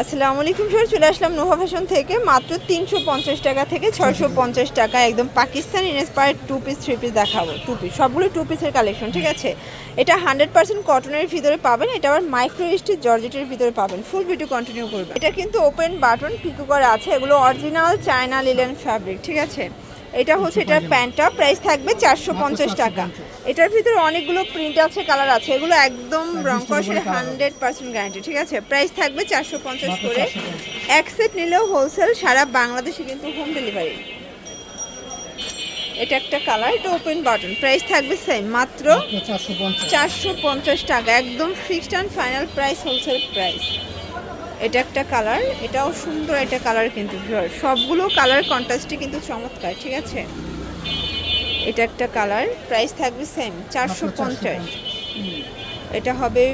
আসসালামু আলাইকুম স্যার চলে আসলাম নোভা ফ্যাশন থেকে। মাত্র তিনশো পঞ্চাশ টাকা থেকে ছয়শো পঞ্চাশ টাকা। একদম Pakistan inspired two piece three piece দেখাবো। টু পিস সবগুলো টু পিসের কালেকশন ঠিক আছে? এটা হান্ড্রেড পার্সেন্ট কটনের ভিতরে পাবেন, এটা আবার মাইক্রো স্টিচ জর্জেটের ভিতরে পাবেন। ফুল ভিডিও কন্টিনিউ করবে। এটা কিন্তু ওপেন বাটন পিকো করা আছে। এগুলো অরিজিনাল চায়না লিলেন ফ্যাব্রিক ঠিক আছে? এটা হচ্ছে এটার প্যান্টটা প্রাইস থাকবে চারশো পঞ্চাশ টাকা। এটার ভিতরে অনেকগুলো প্রিন্ট আছে কালার আছে এগুলো একদম রং কষের হান্ড্রেড পার্সেন্ট গ্যারান্টি ঠিক আছে? প্রাইস থাকবে চারশো পঞ্চাশ করে। এক সেট নিলেও হোলসেল সারা বাংলাদেশে কিন্তু হোম ডেলিভারি এটা একটা কালার এটা ওপেন বাটন প্রাইস থাকবে সেম মাত্র চারশো পঞ্চাশ। চারশো পঞ্চাশ টাকা একদম fixed and final price wholesale price এটা একটা কালার এটাও সুন্দর একটা কালার কিন্তু সবগুলো কালার কন্ট্রাস্টই কিন্তু চমৎকার ঠিক আছে? এটা একটা কালার প্রাইস থাকবে সেম চারশো পঞ্চাশ। এটা হবে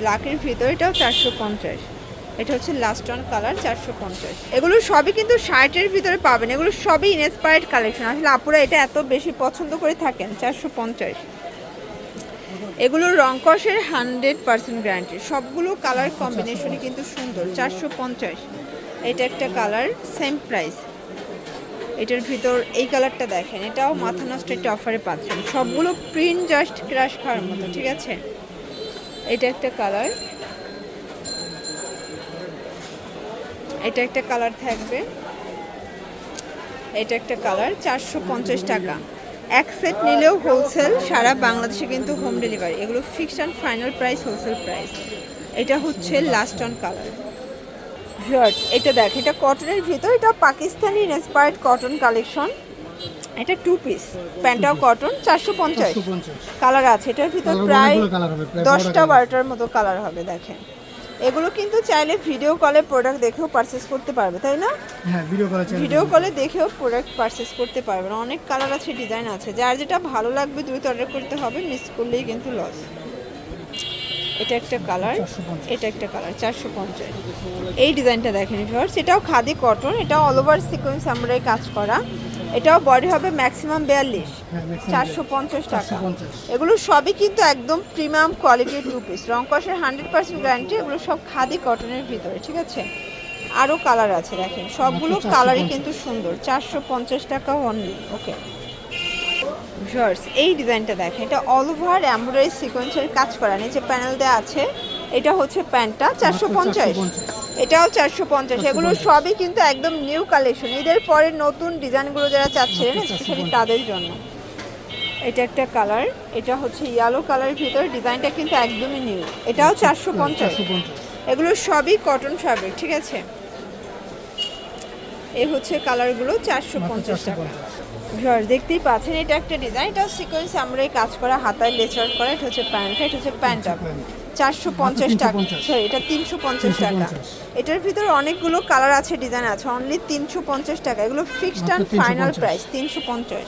ব্ল্যাকের ভিতর এটাও চারশো পঞ্চাশ। এটা হচ্ছে লাস্ট অন কালার চারশো পঞ্চাশ। এগুলো সবই কিন্তু শার্টের ভিতরে পাবেন এগুলো সবই ইনস্পায়ার্ড কালেকশন আসলে আপুরা এটা এত বেশি পছন্দ করে থাকেন চারশো পঞ্চাশ। এগুলো রংকসের হান্ড্রেড পার্সেন্ট গ্যারান্টি। সবগুলো কালার কম্বিনেশনই কিন্তু সুন্দর, চারশো পঞ্চাশ। এটা একটা কালার সেম প্রাইস এটার ভিতর এই কালারটা দেখেন, এটাও মাথা নষ্ট একটা অফারে পাচ্ছেন। সবগুলো প্রিন্ট জাস্ট ক্রাশ খাওয়ার মতো, ঠিক আছে? এটা একটা কালার। এটা একটা কালার থাকবে। এটা একটা কালার, চারশো পঞ্চাশ টাকা। এক সেট নিলেও হোলসেল সারা বাংলাদেশে কিন্তু হোম ডেলিভারি এগুলো fixed and final price wholesale price এটা হচ্ছে লাস্ট অন কালার ভিউয়ার্স এটা দেখ এটা কটনের ভিতর এটা পাকিস্তানি ইন্সপায়ার্ড কটন কালেকশন এটা টু পিস প্যান্টাও কটন চারশো পঞ্চাশ। কালার আছে এটার ভিতর প্রায় দশটা বারোটার মতো কালার হবে দেখেন। এগুলো কিন্তু চাইলে ভিডিও কলে প্রোডাক্ট দেখেও পারচেস করতে পারবে তাই না? হ্যাঁ ভিডিও চাই ভিডিও কলে দেখেও প্রোডাক্ট পারচেস করতে পারবেন অনেক কালার আছে ডিজাইন আছে। যার যেটা ভালো লাগবে দ্রুত অর্ডার করতে হবে মিস করলেই কিন্তু লস এটা একটা কালার এটা একটা কালার চারশো পঞ্চাশ। এই ডিজাইনটা দেখেন ভিউয়ার্স এটাও খাদি কটন এটা অল ওভার সিকোয়েন্স আমরা কাজ করা। এটাও বডি হবে ম্যাক্সিমাম বিয়াল্লিশ চারশো পঞ্চাশ টাকা। 450 এগুলো সবই কিন্তু একদম প্রিমিয়াম কোয়ালিটির টু পিস রংকসের হান্ড্রেড পার্সেন্ট গ্যারান্টি এগুলো সব খাদি কটনের ভিতরে ঠিক আছে? আরও কালার আছে দেখেন। সবগুলো কালারই কিন্তু সুন্দর। চারশো পঞ্চাশ টাকা অনলি ওকে ভিউয়ার্স এই ডিজাইনটা দেখেন। এটা অল ওভার এমব্রয়ডারি সিকোয়েন্সের কাজ করা। নিচে প্যানেল দেওয়া আছে। এটা হচ্ছে প্যান্টটা চারশো পঞ্চাশ। এটাও চারশো পঞ্চাশ। এগুলো সবই কিন্তু একদম নিউ কালেকশন ঈদের পরে নতুন ডিজাইনগুলো যারা চাচ্ছিলেন মাত্র 450 স্পেশালি তাদের জন্য। এটা একটা কালার এটা হচ্ছে ইয়েলো কালারের ভিতরে। ডিজাইনটা কিন্তু একদমই নিউ এটাও চারশো পঞ্চাশ। এগুলো সবই কটন ফ্যাব্রিক ঠিক আছে? এই হচ্ছে কালারগুলো চারশো পঞ্চাশ। টাকা ভিউয়ার দেখতেই পাচ্ছেন এটা একটা ডিজাইন এটা সিকোয়েন্স আমরা কাজ করা হাতায় লেচার করা। এটা হচ্ছে প্যান্ট এটা হচ্ছে প্যান্ট চারশো পঞ্চাশ টাকা। সরি এটা তিনশো পঞ্চাশ টাকা। এটার ভিতরে অনেকগুলো কালার আছে ডিজাইন আছে। অনলি তিনশো পঞ্চাশ টাকা। এগুলো ফিক্সড অ্যান্ড ফাইনাল প্রাইস তিনশো পঞ্চাশ।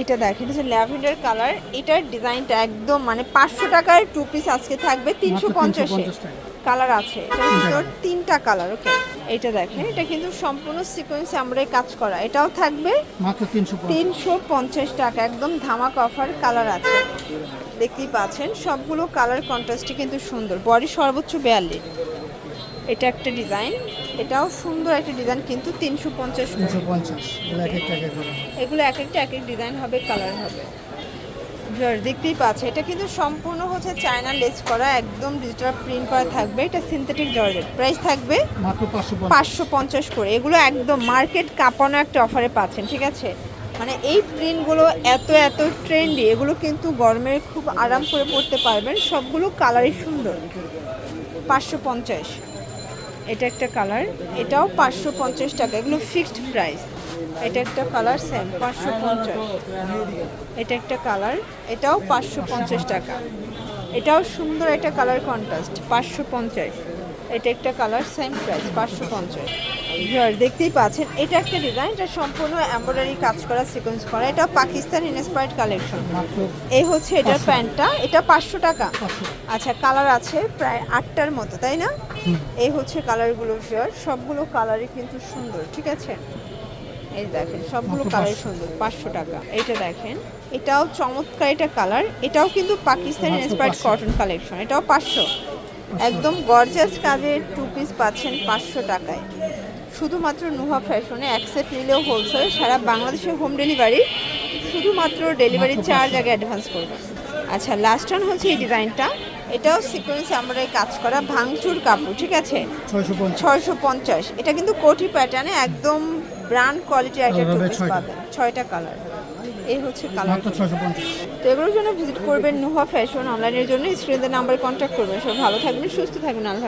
এটা দেখেন এটা ল্যাভেন্ডার কালার এটার ডিজাইনটা একদম মানে পাঁচশো টাকার টু পিস আজকে থাকবে তিনশো পঞ্চাশে 350 টাকা। কালার আছে। তিনটা কালার। ওকে? এটা দেখেন এটা কিন্তু সম্পূর্ণ সিকোয়েন্স আমরা কাজ করা। এটাও থাকবে মাত্র তিনশো পঞ্চাশ। টাকা একদম ধামাক অফার কালার আছে। দেখতেই পাচ্ছেন সবগুলো কালার কন্ট্রাস্টই কিন্তু সুন্দর। বডি সর্বোচ্চ বিয়াল্লিশ। এটা একটা ডিজাইন এটাও সুন্দর একটা ডিজাইন কিন্তু তিনশো পঞ্চাশ এগুলো এক একটা এক এক ডিজাইন হবে কালার হবে। দেখতেই পাচ্ছে এটা কিন্তু সম্পূর্ণ হচ্ছে চায়না লেস করা একদম ডিজিটাল প্রিন্ট করা থাকবে। এটা সিনথেটিক জর্জেট প্রাইস থাকবে পাঁচশো পঞ্চাশ। করে। এগুলো একদম মার্কেট কাঁপানো একটা অফারে পাচ্ছেন ঠিক আছে? মানে এই প্রিন্টগুলো এত এত ট্রেন্ডি এগুলো কিন্তু গরমে খুব আরাম করে পরতে পারবেন। সবগুলো কালারই সুন্দর। পাঁচশো পঞ্চাশ। এটা একটা কালার এটাও পাঁচশো পঞ্চাশ টাকা। এগুলো ফিক্সড প্রাইস এটা একটা কালার সেম পাঁচশো পঞ্চাশ। এটা একটা কালার এটাও পাঁচশো পঞ্চাশ টাকা। এটাও সুন্দর একটা কালার কন্ট্রাস্ট পাঁচশো পঞ্চাশ। এটা একটা কালার সেম প্রাইস পাঁচশো পঞ্চাশ। দেখতেই পাচ্ছেন এটা একটা ডিজাইন এটা সম্পূর্ণ এমব্রয়ডারি কাজ করা সিকোয়েন্স করা। এটা পাকিস্তান ইন্সপায়ার্ড কালেকশন এই হচ্ছে এটার প্যান্টটা এটা পাঁচশো টাকা। আচ্ছা কালার আছে প্রায় আটটার মতো তাই না? এই হচ্ছে কালারগুলো ভিউয়ার সবগুলো কালারই কিন্তু সুন্দর ঠিক আছে? এই দেখেন সবগুলো 500 সুন্দর পাঁচশো টাকা। এটা দেখেন এটাও চমৎকার এটা কালার এটাও কিন্তু পাকিস্তানি ইন্সপায়ার্ড কটন কালেকশন এটাও পাঁচশো। একদম গর্জাস কাজের টু পিস পাচ্ছেন পাঁচশো টাকায়। শুধুমাত্র নুহা ফ্যাশনে এক সেট নিলেও হোলসেল সারা বাংলাদেশে হোম ডেলিভারি শুধুমাত্র ডেলিভারি চার্জ আগে অ্যাডভান্স করবেন আচ্ছা লাস্ট ওয়ান হচ্ছে এই ডিজাইনটা এটাও সিকোয়েন্স আমরা কাজ করা ভাঙচুর কাপড় ঠিক আছে? ছয়শো পঞ্চাশ। এটা কিন্তু কোটি প্যাটার্নে একদম brand quality item two piece. পাবেন ছয়টা। কালার এই হচ্ছে কালার তো এগুলোর জন্য ভিজিট করবেন নুহা ফ্যাশন অনলাইনের জন্য। স্ক্রিনের নাম্বার কন্ট্যাক্ট করবেন। সব ভালো থাকবেন সুস্থ থাকবেন আল্লাহ